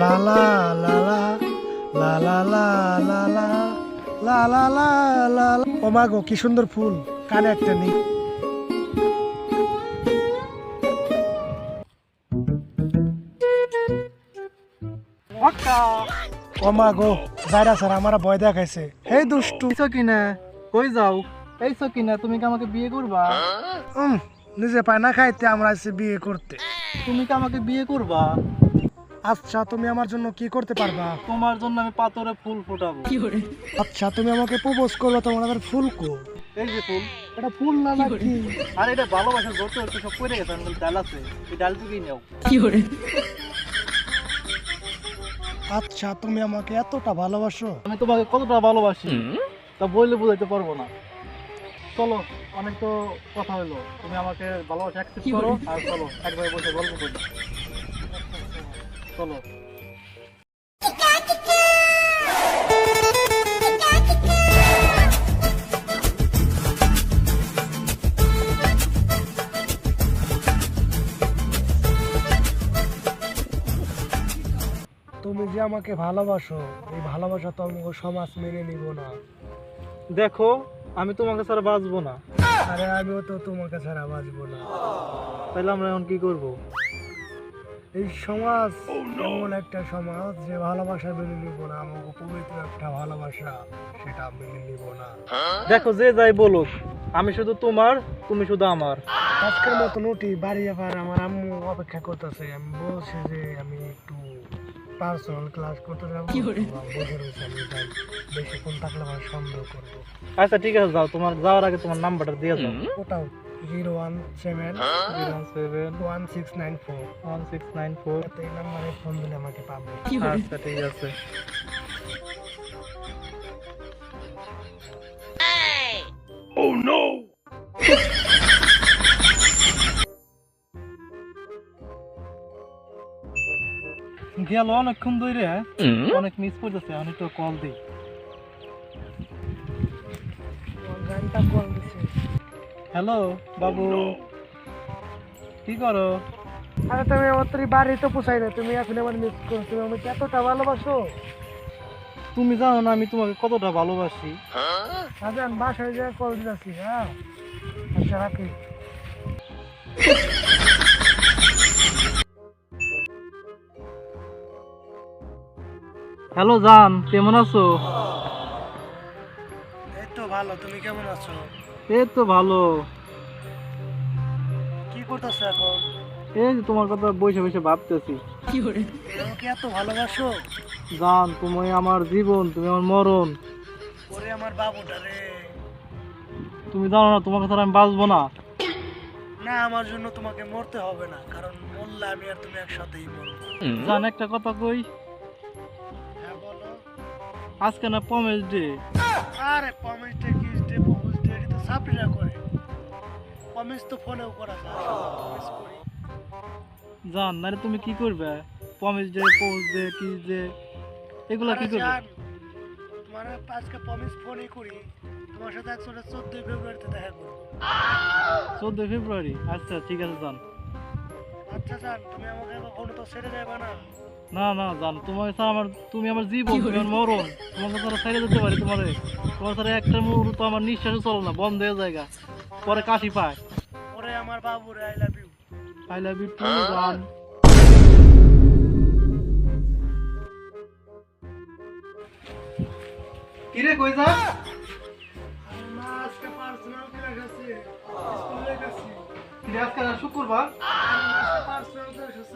লা লা লা লা লা লা লা লা লা লা লা লা লা ও মা গো কি সুন্দর ফুল কানে একটা নেই ও মা গো যাইরা স্যার আমার ভয় দেখাইছে হে দুষ্টু এইছো কিনা কই যাও এইছো কিনা তুমি কি আমাকে বিয়ে করবা উম, নিজে পায় না খাইতে আমরা এসে বিয়ে করতে তুমি কি আমাকে বিয়ে করবা আচ্ছা তুমি আমার জন্য কি করতে পারবা? তোমার জন্য আমি পাথরে ফুল ফুটাবো। আচ্ছা তুমি আমাকে প্রপোজ করবে তোমার হাতের ফুল কো এই যে ফুল। এটা ফুল না নাকি? আর এটা ভালোবাসা ধরতে ধরতে সব পড়ে গেছে আমি ডাল আছে এই ডাল থেকেই নাও। আচ্ছা তুমি আমাকে এতটা ভালোবাসো? আমি তোমাকে কতটা ভালোবাসি? তা বললে বুঝাইতে পারব না। চলো অনেক তো কথা হলো। তুমি আমাকে ভালোবাসা অ্যাকসেপ্ট করো আর চলো একবার বসে গল্প করি। চলো। তুমি যে আমাকে ভালোবাসো এই ভালোবাসা তো আমি সমাজ মেনে নিব না। দেখো আমি তোমাকে ছাড়া বাঁচবো না। আরে আমিও তো তোমাকে ছাড়া বাঁচবো না। তাহলে আমরা এখন কি করব? এই সমাজ এমন একটা সমাজ যে ভালোবাসা মেনে নিব না আমাকে পবিত্র একটা ভালোবাসা সেটা মেনে নিব না। দেখো যে যাই বলুক আমি শুধু তোমার তুমি শুধু আমার। আজকের মতো উঠি বাড়ি আবার আমার আম্মু অপেক্ষা করতেছে। আমি বলছি যে আমি একটু পার্সোনাল ক্লাস করতে যাব। বসে রয়েছে আমি তাই বেশিক্ষণ থাকলে আমার সন্দেহ করব। আচ্ছা ঠিক আছে যাও। তোমার যাওয়ার আগে তোমার নাম্বারটা দিয়ে যাও। ওটাও zero one seven zero seven one six nine four one six nine four এই নাম্বারে ফোন দিলে আমাকে পাবে। আচ্ছা ঠিক আছে। গেল অনেকক্ষণ ধরে অনেক মিস করতেছে আমি তো কল দিই। গানটা কল দিছে। হ্যালো বাবু কি করো? আরে তুমি আমার তোর বাড়ি তো পোষাই না তুমি এখন আমার মিস করো তুমি আমাকে এতটা ভালোবাসো। তুমি জানো না আমি তোমাকে কতটা ভালোবাসি। আচ্ছা আমি বাসায় যা কল দিতেছি হ্যাঁ? আচ্ছা রাখি। হ্যালো জান কেমন আছো? এই তো ভালো তুমি কেমন আছো? এই তো ভালো। কি করতেছো এখন? এই যে তোমার কথা বসে বসে ভাবতেছি। আমাকে এত ভালোবাসো? জান তুমি আমার জীবন তুমি আমার মরণ। ওরে আমার বাবুটা রে। তুমি জানো না তোমাকে ছাড়া আমি বাঁচবো না। না আমার জন্য তোমাকে মরতে হবে না কারণ মরলে আমি আর তুমি একসাথেই মরবো। জান একটা কথা কই? হ্যাঁ বলো। আজকে না পমেজ ডে আরে পমিস ডে সাপ্লিরা করে। কমেন্টস তো ফলো করা যায়। কমেন্টস করি। জান তুমি কি করবে? কমেন্টস যে পোস্ট যে কি যে এগুলো কি করবে? মানে আজকে কমেন্টস ফোনই করি। তোমার সাথে একসাথে চোদ্দোই ফেব্রুয়ারিতে দেখা করব। চোদ্দোই ফেব্রুয়ারি? আচ্ছা ঠিক আছে জান। আচ্ছা জান তুমি আমাকে কখনো তো ছেড়ে যাবে না। না না জান তোমার ছাড়া আমার তুমি আমার জীবন তুমি আমার মরণ তোমাকে ছাড়া ছেড়ে যেতে পারি তোমারে। তোমার ছাড়া একটা মুহূর্ত আমার নিঃশ্বাসও চলো না বন্ধ হয়ে জায়গা পরে কাশি পায়। ওরে আমার বাবু রে I love you I love you too জান। কিরে কই যা? আজকে পার্সোনাল ক্লাস আছে। স্কুলে গেছি কিরে আজকে শুক্রবার?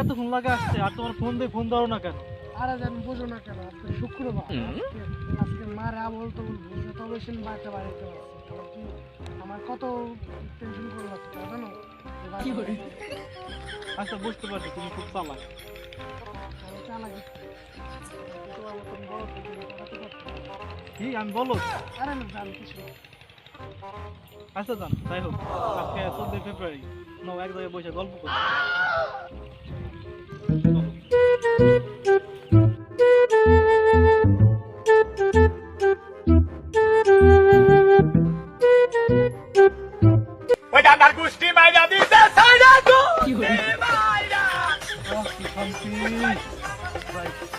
এতক্ষণ লাগে আসছে আর তোমার ফোন দিয়ে ফোন দাও না কেন? আরে জান বুঝো না কেন আজকে শুক্রবার। আজকে মারা বলতো বলব তবে সে বাচ্চা বাড়িতে আমার কত টেনশন করে লাগছে জানো? কি করে? আচ্ছা বুঝতে পারছি তুমি খুব চালাক। আমি চালাকি। কি আমি বলো? আরে না জান কিছু আচ্ছা যান যাই হোক আজকে চোদ্দই ফেব্রুয়ারি। নাও এক জায়গায় বসে গল্প করি কি শান্তি Right.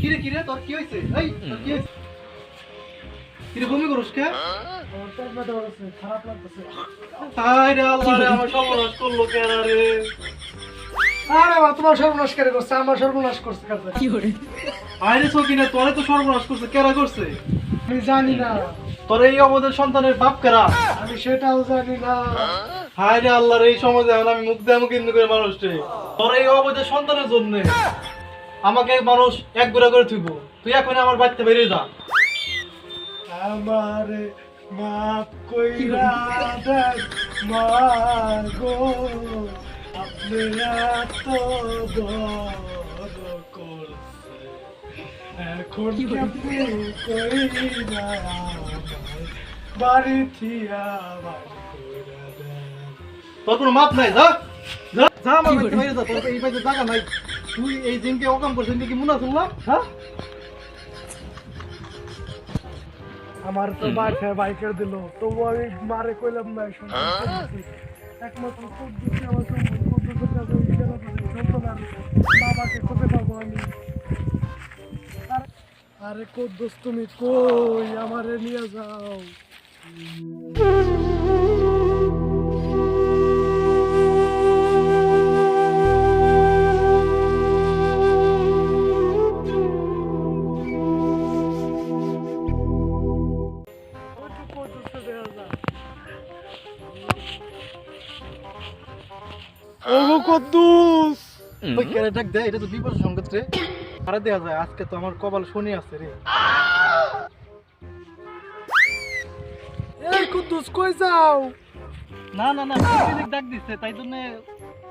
কিরে কিরে তোর কি হয়েছে এই তোর কি হয়েছে বমি করস কে? খারাপ লাগতেছে হায় আল্লাহ রে আমার সর্বনাশ করল কেন রে আরে? বাবা তোমার সর্বনাশ করে করছে? আমার সর্বনাশ করছে কাছে কি করে? সকিনা তোরে তো সর্বনাশ করছে কেরা করছে? আমি জানি না। তোর এই অবদের সন্তানের বাপ কেরা? আমি সেটাও জানি না। হায় রে আল্লাহর এই সমাজে আমি মুখ দেয় কিন্তু করে মানুষ তোর এই অবৈধ সন্তানের জন্য আমাকে মানুষ এক গুড়া করে থুইব। তুই এখন আমার বাড়িতে বেরিয়ে যা। আমার মাপ কইরা দেন মা গো আপনি এত বড় করছে। এখন কি কি বলে? কইরা বাড়ি থিয়া বাড়ি কইরা দেন? তোর কোনো মাপ নাই যা। যা। আমার যা তোর এই বাড়িতে জায়গা নাই তুই এই দিনকে অকাম করছিস কি মুনা শুনলাম হ্যাঁ? আমার তো বাসায় বাইকের দিল। তবু আমি মারে কইলাম না এই একমাত্র খুব কুদ্দুসই আমার তো বাবাকে খুঁজে পাবো আমি। আরে- দোস্ত তুমি কই? আমারে নিয়ে যাও। কুদ্দুস ওই কেড়ে ডাক দে এটা তো বিপদ সংকেত রে। আরে দেয়া যায় আজকে তো আমার কপাল শনি আছে রে। এই কুদ্দুস কই যাও? না না না ডাক দিচ্ছে তাই জন্য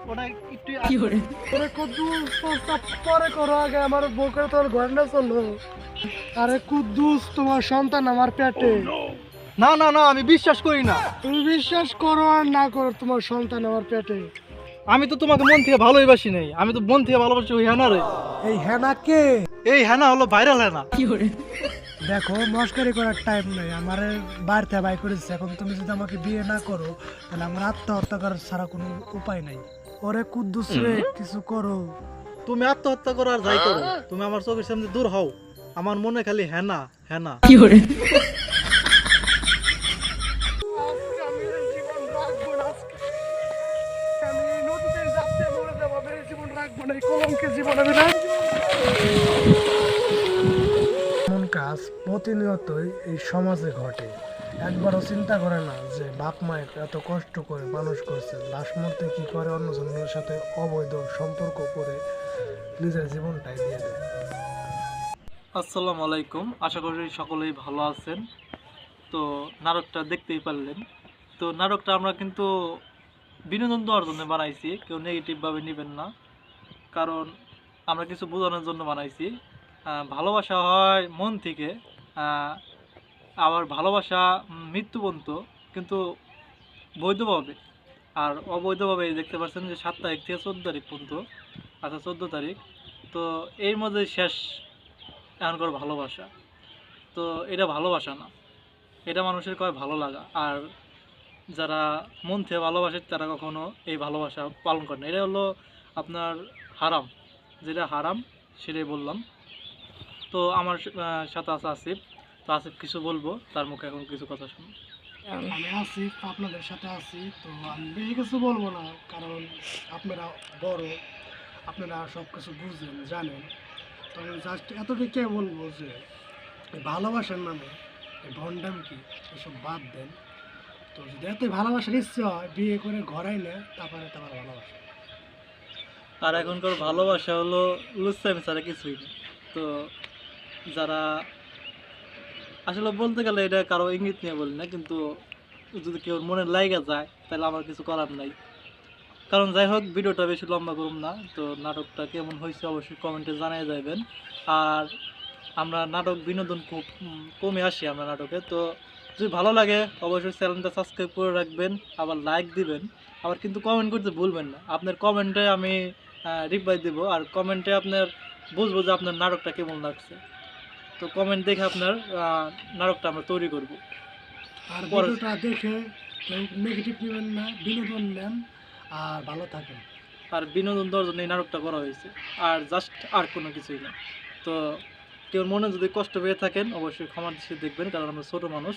ওটা একটু কি করে? আরে কুদ্দুস প্রস্তাব পরে করো আগে আমার বউকে তোর ঘর না চলো। আরে কুদ্দুস তোমার সন্তান আমার পেটে। না না না আমি বিশ্বাস করি না। তুমি বিশ্বাস করো আর না করো তোমার সন্তান আমার পেটে। আমি তো তোমাকে মন থেকে ভালোবাসি নাই। আমি তো মন থেকে ভালোবাসি ওই হ্যানা রে। এই হেনা কে? এই হ্যানা হলো ভাইরাল হ্যানা কি করে? দেখো মস্কারি করার টাইম নেই। আমার বাড়িতে বাই করেছে এখন তুমি যদি আমাকে বিয়ে না করো তাহলে আমার আত্মহত্যা করার ছাড়া কোনো উপায় নাই। ওরে কুদ্দুস রে কিছু করো। তুমি আত্মহত্যা করো আর যাই করো। তুমি আমার চোখের সামনে দূর হও। আমার মনে খালি হ্যানা হ্যানা কি করে? রাখব না এই কলঙ্কের জীবন আমি এমন কাজ প্রতিনিয়তই এই সমাজে ঘটে। একবারও চিন্তা করে না যে বাপ মায়ের এত কষ্ট করে মানুষ করছে। লাশ মরতে কি করে অন্যজনের সাথে অবৈধ সম্পর্ক করে নিজের জীবনটাই দিয়ে দেয়। আসসালামু আলাইকুম। আশা করি সকলেই ভালো আছেন। তো নাটকটা দেখতেই পারলেন। তো নাটকটা আমরা কিন্তু বিনোদন দেওয়ার জন্য বানাইছি কেউ নেগেটিভভাবে নেবেন না। কারণ আমরা কিছু বোঝানোর জন্য বানাইছি। ভালোবাসা হয় মন থেকে। আবার ভালোবাসা মৃত্যু পর্যন্ত কিন্তু বৈধভাবে। আর অবৈধভাবে দেখতে পাচ্ছেন যে সাত তারিখ থেকে চোদ্দ তারিখ পর্যন্ত আচ্ছা চোদ্দ তারিখ। তো এর মধ্যে শেষ এখনকার ভালোবাসা। তো এটা ভালোবাসা না। এটা মানুষের কয় ভালো লাগা। আর যারা মন থেকে ভালোবাসে, তারা কখনো এই ভালোবাসা পালন করে না। এটা হলো আপনার হারাম। যেটা হারাম, সেটাই বললাম। তো আমার সাথে আছে আসিফ। তো আসিফ, কিছু বলব? তার মুখে এখন কিছু কথা শুনুন। আমি আছি আপনাদের সাথে আছি। তো আমি বেশি কিছু বলব না, কারণ আপনারা বড়। আপনারা সব কিছু বুঝেন, জানেন। তো আমি জাস্ট এতটুকু বলব যে ভালোবাসার নামে এই ভণ্ডাম কি, এসব বাদ দেন। তো যদি এত ভালোবাসার ইচ্ছে হয়, বিয়ে করে ঘরাই নেয় তারপরে তোমার ভালোবাসা। আর এখনকার ভালোবাসা হলো লুচ্ছামি ছাড়া কিছুই না। তো যারা, আসলে বলতে গেলে এটা কারও ইঙ্গিত নিয়ে বলি না, কিন্তু যদি কেউ মনে লাইগা যায়, তাহলে আমার কিছু করার নাই। কারণ যাই হোক, ভিডিওটা বেশি লম্বা করুম না, তো নাটকটা কেমন হয়েছে অবশ্যই কমেন্টে জানিয়ে যাবেন আর আমরা নাটক বিনোদন খুব কমে আসি আমরা নাটকে, তো যদি ভালো লাগে অবশ্যই চ্যানেলটা সাবস্ক্রাইব করে রাখবেন, আবার লাইক দিবেন, আবার কিন্তু কমেন্ট করতে ভুলবেন না। আপনার কমেন্টে আমি রিপ্লাই দেবো। আর কমেন্টে আপনার বুঝব যে আপনার নাটকটা কেমন লাগছে। তো কমেন্ট দেখে আপনার নাটকটা আমরা তৈরি করব। আর ভিডিওটা দেখে নেগেটিভ নেবেন না বিনোদন নেন আর ভালো থাকেন। আর বিনোদন দেওয়ার জন্য এই নাটকটা করা হয়েছে। আর জাস্ট আর কোনো কিছুই না। তো কেউ মনে যদি কষ্ট পেয়ে থাকেন অবশ্যই ক্ষমা দৃষ্টি দেখবেন কারণ আমরা ছোটো মানুষ।